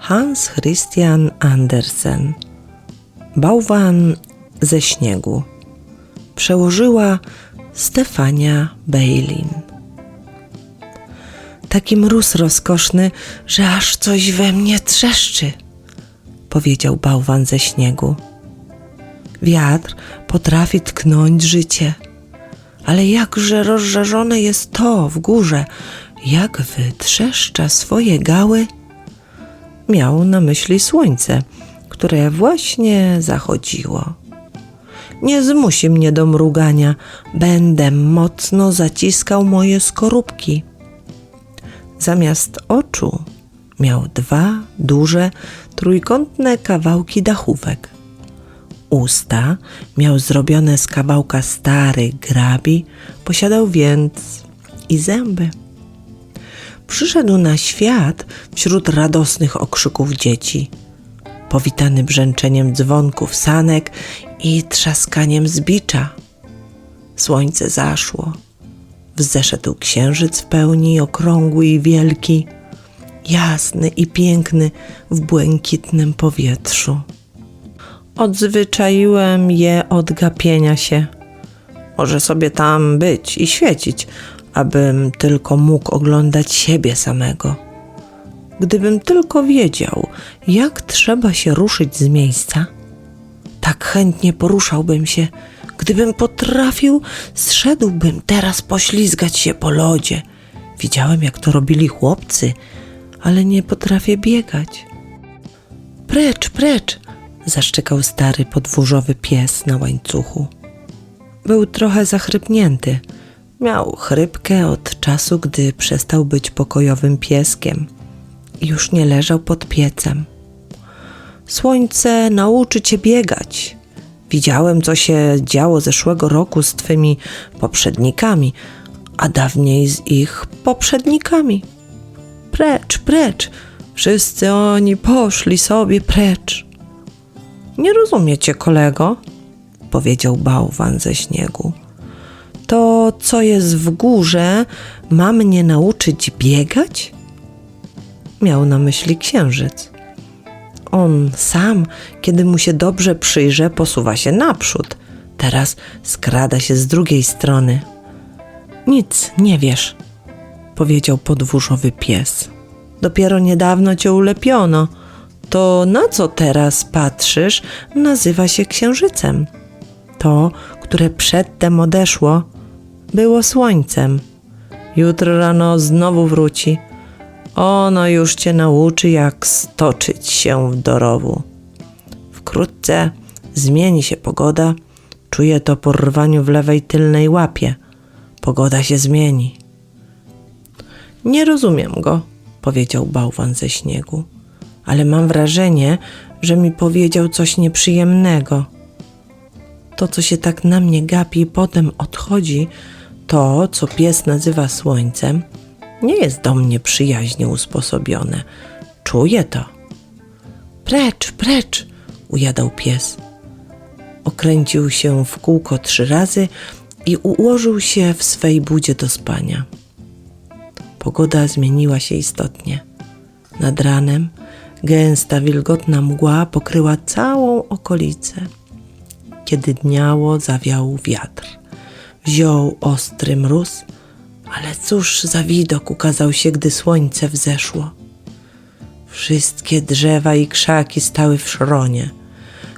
Hans Christian Andersen. Bałwan ze śniegu. Przełożyła Stefania Bejlin. Taki mróz rozkoszny, że aż coś we mnie trzeszczy, powiedział bałwan ze śniegu. Wiatr potrafi tknąć życie, ale jakże rozżarzone jest to w górze, jak wytrzeszcza swoje gały. Miał na myśli słońce, które właśnie zachodziło. Nie zmusi mnie do mrugania, będę mocno zaciskał moje skorupki. Zamiast oczu miał dwa duże, trójkątne kawałki dachówek. Usta miał zrobione z kawałka starej grabi, posiadał więc i zęby. Przyszedł na świat wśród radosnych okrzyków dzieci, powitany brzęczeniem dzwonków sanek i trzaskaniem zbicza. Słońce zaszło. Wzeszedł księżyc w pełni okrągły i wielki, jasny i piękny w błękitnym powietrzu. Odzwyczaiłem je od gapienia się. Może sobie tam być i świecić, abym tylko mógł oglądać siebie samego. Gdybym tylko wiedział, jak trzeba się ruszyć z miejsca, tak chętnie poruszałbym się. Gdybym potrafił, zszedłbym teraz poślizgać się po lodzie. Widziałem, jak to robili chłopcy, ale nie potrafię biegać. Precz, precz! zaszczekał stary podwórzowy pies na łańcuchu. Był trochę zachrypnięty. Miał chrypkę od czasu, gdy przestał być pokojowym pieskiem i już nie leżał pod piecem. Słońce nauczy cię biegać. Widziałem, co się działo zeszłego roku z twymi poprzednikami, a dawniej z ich poprzednikami. Precz, precz, wszyscy oni poszli sobie precz. Nie rozumiecie, kolego, powiedział bałwan ze śniegu. To, co jest w górze, ma mnie nauczyć biegać? Miał na myśli księżyc. On sam, kiedy mu się dobrze przyjrzę, posuwa się naprzód. Teraz skrada się z drugiej strony. Nic nie wiesz, powiedział podwórzowy pies. Dopiero niedawno cię ulepiono. To na co teraz patrzysz, nazywa się księżycem. To, które przedtem odeszło, było słońcem. Jutro rano znowu wróci. Ono już cię nauczy, jak stoczyć się w dorowu. Wkrótce zmieni się pogoda. Czuję to po rwaniu w lewej tylnej łapie. Pogoda się zmieni. Nie rozumiem go, powiedział bałwan ze śniegu, ale mam wrażenie, że mi powiedział coś nieprzyjemnego. To, co się tak na mnie gapi i potem odchodzi, to, co pies nazywa słońcem, nie jest do mnie przyjaźnie usposobione. Czuję to. Precz, precz, ujadał pies. Okręcił się w kółko trzy razy i ułożył się w swej budzie do spania. Pogoda zmieniła się istotnie. Nad ranem gęsta, wilgotna mgła pokryła całą okolicę. Kiedy dniało, zawiał wiatr. Wziął ostry mróz, ale cóż za widok ukazał się, gdy słońce wzeszło. Wszystkie drzewa i krzaki stały w szronie.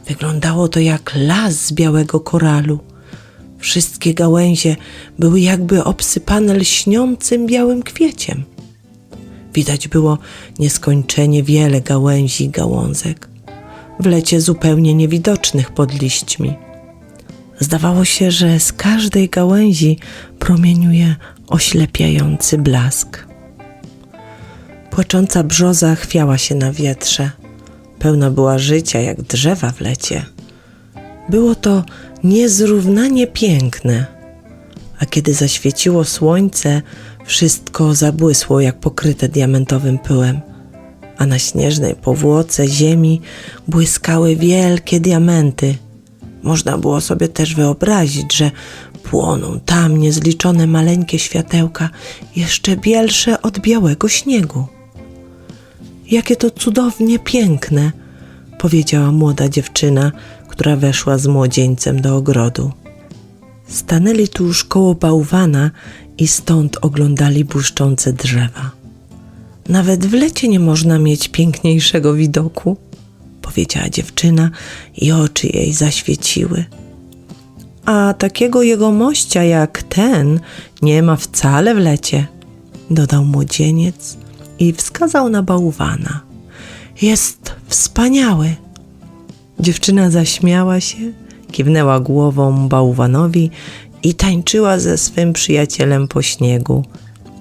Wyglądało to jak las z białego koralu. Wszystkie gałęzie były jakby obsypane lśniącym białym kwieciem. Widać było nieskończenie wiele gałęzi i gałązek, w lecie zupełnie niewidocznych pod liśćmi. Zdawało się, że z każdej gałęzi promieniuje oślepiający blask. Płacząca brzoza chwiała się na wietrze. Pełna była życia jak drzewa w lecie. Było to niezrównanie piękne, a kiedy zaświeciło słońce, wszystko zabłysło jak pokryte diamentowym pyłem, a na śnieżnej powłoce ziemi błyskały wielkie diamenty. Można było sobie też wyobrazić, że płoną tam niezliczone maleńkie światełka, jeszcze bielsze od białego śniegu. jakie to cudownie piękne, powiedziała młoda dziewczyna, która weszła z młodzieńcem do ogrodu. Stanęli tuż koło bałwana i stąd oglądali błyszczące drzewa. Nawet w lecie nie można mieć piękniejszego widoku, powiedziała dziewczyna i oczy jej zaświeciły. A takiego jegomościa jak ten nie ma wcale w lecie, dodał młodzieniec i wskazał na bałwana. Jest wspaniały. Dziewczyna zaśmiała się, kiwnęła głową bałwanowi i tańczyła ze swym przyjacielem po śniegu,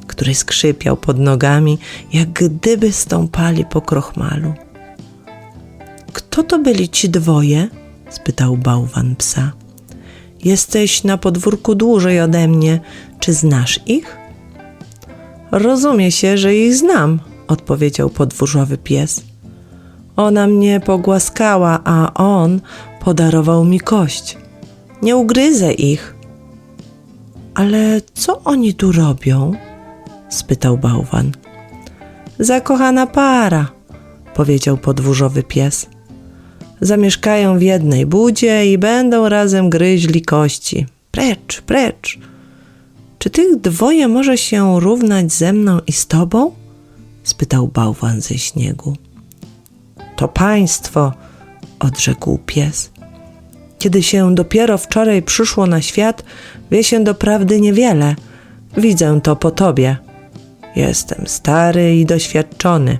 który skrzypiał pod nogami, jak gdyby stąpali po krochmalu. Kto to byli ci dwoje? spytał bałwan psa. Jesteś na podwórku dłużej ode mnie. Czy znasz ich? Rozumie się, że ich znam, odpowiedział podwórzowy pies. Ona mnie pogłaskała, a on podarował mi kość. Nie ugryzę ich. Ale co oni tu robią? spytał bałwan. Zakochana para, powiedział podwórzowy pies. Zamieszkają w jednej budzie i będą razem gryźli kości. Precz, precz. Czy tych dwoje może się równać ze mną i z tobą? spytał bałwan ze śniegu. To państwo, odrzekł pies. Kiedy się dopiero wczoraj przyszło na świat, wie się doprawdy niewiele. Widzę to po tobie. Jestem stary i doświadczony.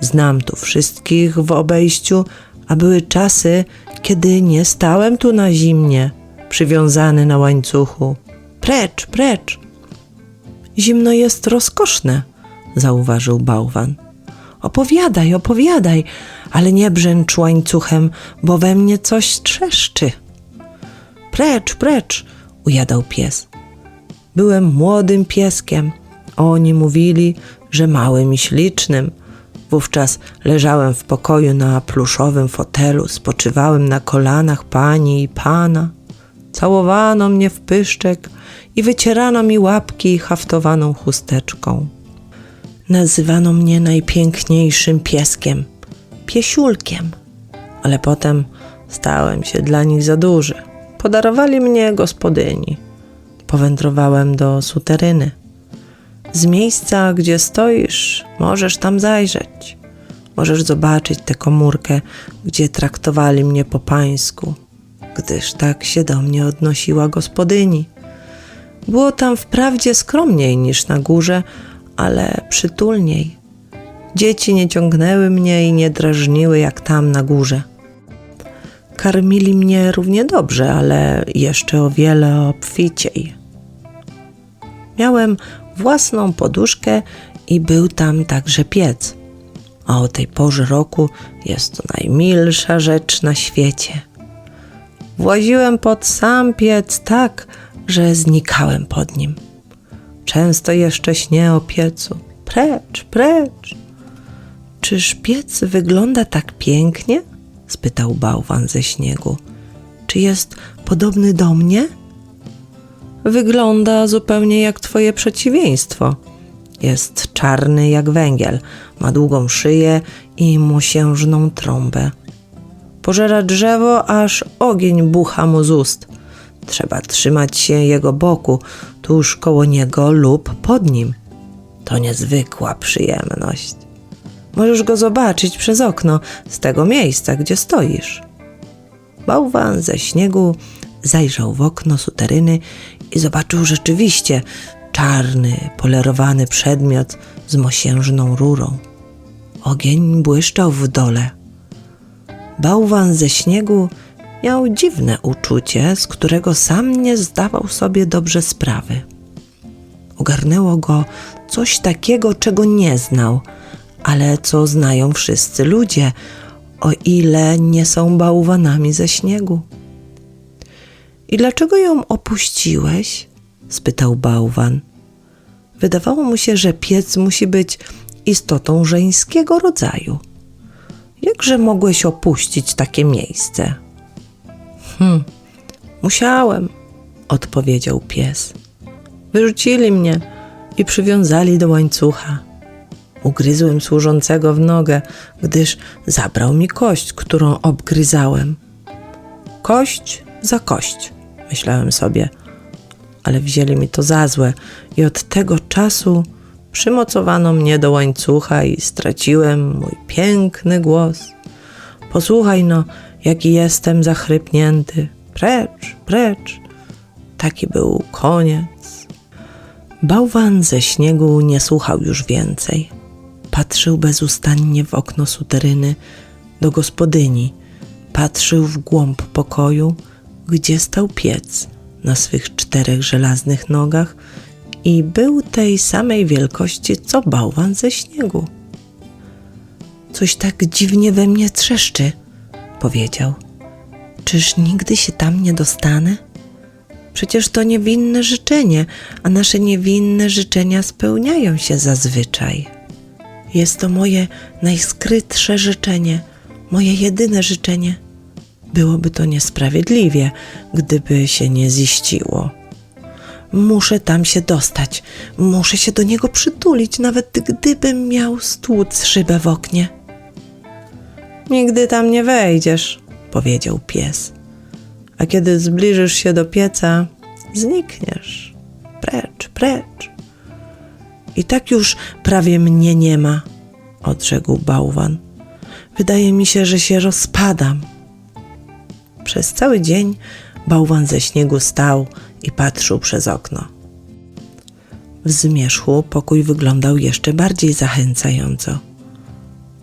Znam tu wszystkich w obejściu, a były czasy, kiedy nie stałem tu na zimnie, przywiązany na łańcuchu. Precz, precz. Zimno jest rozkoszne, zauważył bałwan. Opowiadaj, opowiadaj, ale nie brzęcz łańcuchem, bo we mnie coś trzeszczy. Precz, precz, ujadał pies. Byłem młodym pieskiem. Oni mówili, że małym i ślicznym. Wówczas leżałem w pokoju na pluszowym fotelu, spoczywałem na kolanach pani i pana. Całowano mnie w pyszczek i wycierano mi łapki haftowaną chusteczką. Nazywano mnie najpiękniejszym pieskiem, piesiulkiem, ale potem stałem się dla nich za duży. Podarowali mnie gospodyni. Powędrowałem do suteryny. Z miejsca, gdzie stoisz, możesz tam zajrzeć. Możesz zobaczyć tę komórkę, gdzie traktowali mnie po pańsku, gdyż tak się do mnie odnosiła gospodyni. Było tam wprawdzie skromniej niż na górze, ale przytulniej. Dzieci nie ciągnęły mnie i nie drażniły jak tam na górze. Karmili mnie równie dobrze, ale jeszcze o wiele obficiej. Miałem własną poduszkę i był tam także piec. A o tej porze roku jest to najmilsza rzecz na świecie. Właziłem pod sam piec tak, że znikałem pod nim. Często jeszcze śnię o piecu. Precz, precz. Czyż piec wygląda tak pięknie? spytał bałwan ze śniegu. Czy jest podobny do mnie? Wygląda zupełnie jak twoje przeciwieństwo. Jest czarny jak węgiel, ma długą szyję i mosiężną trąbę. Pożera drzewo, aż ogień bucha mu z ust. Trzeba trzymać się jego boku, tuż koło niego lub pod nim. To niezwykła przyjemność. Możesz go zobaczyć przez okno z tego miejsca, gdzie stoisz. Bałwan ze śniegu zajrzał w okno suteryny i zobaczył rzeczywiście czarny, polerowany przedmiot z mosiężną rurą. Ogień błyszczał w dole. Bałwan ze śniegu miał dziwne uczucie, z którego sam nie zdawał sobie dobrze sprawy. Ogarnęło go coś takiego, czego nie znał, ale co znają wszyscy ludzie, o ile nie są bałwanami ze śniegu. I dlaczego ją opuściłeś? spytał bałwan. Wydawało mu się, że piec musi być istotą żeńskiego rodzaju. Jakże mogłeś opuścić takie miejsce? Hm, musiałem, odpowiedział pies. Wyrzucili mnie i przywiązali do łańcucha. Ugryzłem służącego w nogę, gdyż zabrał mi kość, którą obgryzałem. Kość za kość, myślałem sobie, ale wzięli mi to za złe i od tego czasu przymocowano mnie do łańcucha i straciłem mój piękny głos. Posłuchaj no, jaki jestem zachrypnięty. Precz, precz. Taki był koniec. Bałwan ze śniegu nie słuchał już więcej. Patrzył bezustannie w okno suteryny do gospodyni. Patrzył w głąb pokoju, gdzie stał piec na swych czterech żelaznych nogach i był tej samej wielkości co bałwan ze śniegu. Coś tak dziwnie we mnie trzeszczy, powiedział. Czyż nigdy się tam nie dostanę? Przecież to niewinne życzenie, a nasze niewinne życzenia spełniają się zazwyczaj. Jest to moje najskrytsze życzenie, moje jedyne życzenie. Byłoby to niesprawiedliwie, gdyby się nie ziściło. Muszę tam się dostać, muszę się do niego przytulić, nawet gdybym miał stłuc szybę w oknie. Nigdy tam nie wejdziesz, powiedział pies. A kiedy zbliżysz się do pieca, znikniesz. Precz, precz. I tak już prawie mnie nie ma, odrzekł bałwan. Wydaje mi się, że się rozpadam. Przez cały dzień bałwan ze śniegu stał i patrzył przez okno. W zmierzchu pokój wyglądał jeszcze bardziej zachęcająco.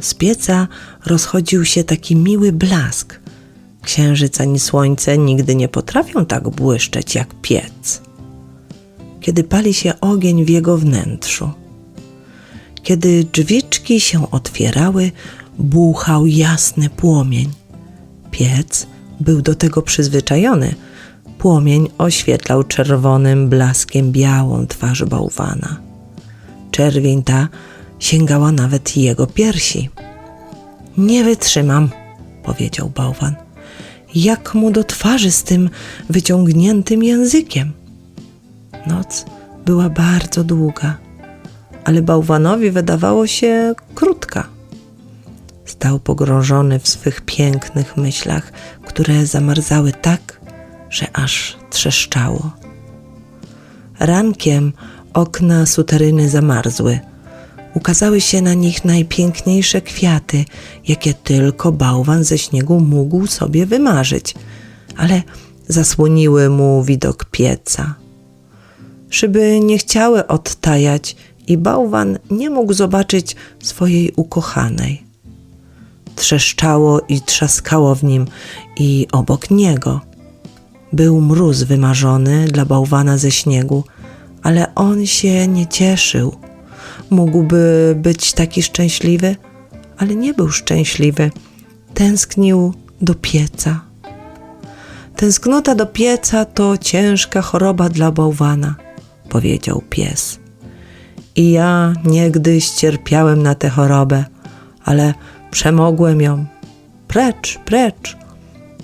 Z pieca rozchodził się taki miły blask. Księżyc ani słońce nigdy nie potrafią tak błyszczeć jak piec. Kiedy pali się ogień w jego wnętrzu. Kiedy drzwiczki się otwierały, buchał jasny płomień. Piec był do tego przyzwyczajony. Płomień oświetlał czerwonym blaskiem białą twarz bałwana. Czerwień ta sięgała nawet jego piersi. Nie wytrzymam, powiedział bałwan. Jak mu do twarzy z tym wyciągniętym językiem? Noc była bardzo długa, ale bałwanowi wydawało się krótka. Stał pogrążony w swych pięknych myślach, które zamarzały tak, że aż trzeszczało. Rankiem okna suteryny zamarzły. Ukazały się na nich najpiękniejsze kwiaty, jakie tylko bałwan ze śniegu mógł sobie wymarzyć, ale zasłoniły mu widok pieca. Szyby nie chciały odtajać i bałwan nie mógł zobaczyć swojej ukochanej. Trzeszczało i trzaskało w nim i obok niego. Był mróz wymarzony dla bałwana ze śniegu, ale on się nie cieszył. Mógłby być taki szczęśliwy, ale nie był szczęśliwy. Tęsknił do pieca. Tęsknota do pieca to ciężka choroba dla bałwana, powiedział pies. I ja niegdyś cierpiałem na tę chorobę, ale przemogłem ją. Precz, precz.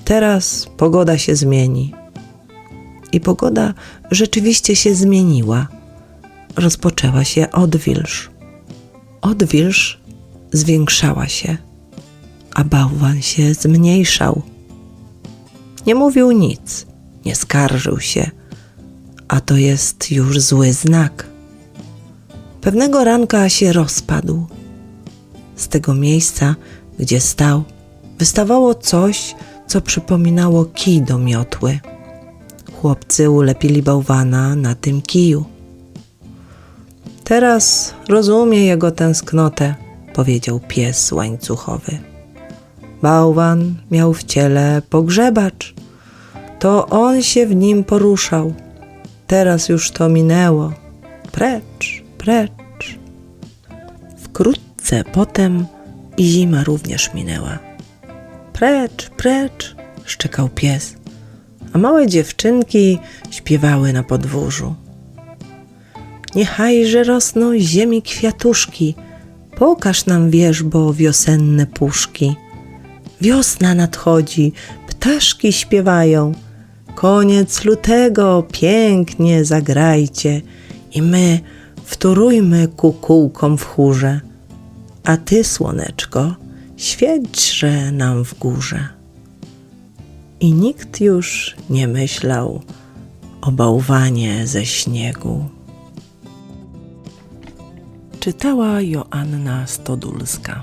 Teraz pogoda się zmieni. I pogoda rzeczywiście się zmieniła. Rozpoczęła się odwilż. Odwilż zwiększała się, a bałwan się zmniejszał. Nie mówił nic, nie skarżył się, a to jest już zły znak. Pewnego ranka się rozpadł. Z tego miejsca, gdzie stał, wystawało coś, co przypominało kij do miotły. Chłopcy ulepili bałwana na tym kiju. Teraz rozumie jego tęsknotę, powiedział pies łańcuchowy. Bałwan miał w ciele pogrzebacz. To on się w nim poruszał. Teraz już to minęło. Precz, precz. Wkrótce potem i zima również minęła. Precz, precz, szczekał pies, a małe dziewczynki śpiewały na podwórzu. Niechajże rosną ziemi kwiatuszki, pokaż nam wierzbo wiosenne puszki. Wiosna nadchodzi, ptaszki śpiewają. Koniec lutego, pięknie zagrajcie i my wtórujmy kukułkom w chórze. A ty, słoneczko, świećże nam w górze. I nikt już nie myślał o bałwanie ze śniegu. Czytała Joanna Stodulska.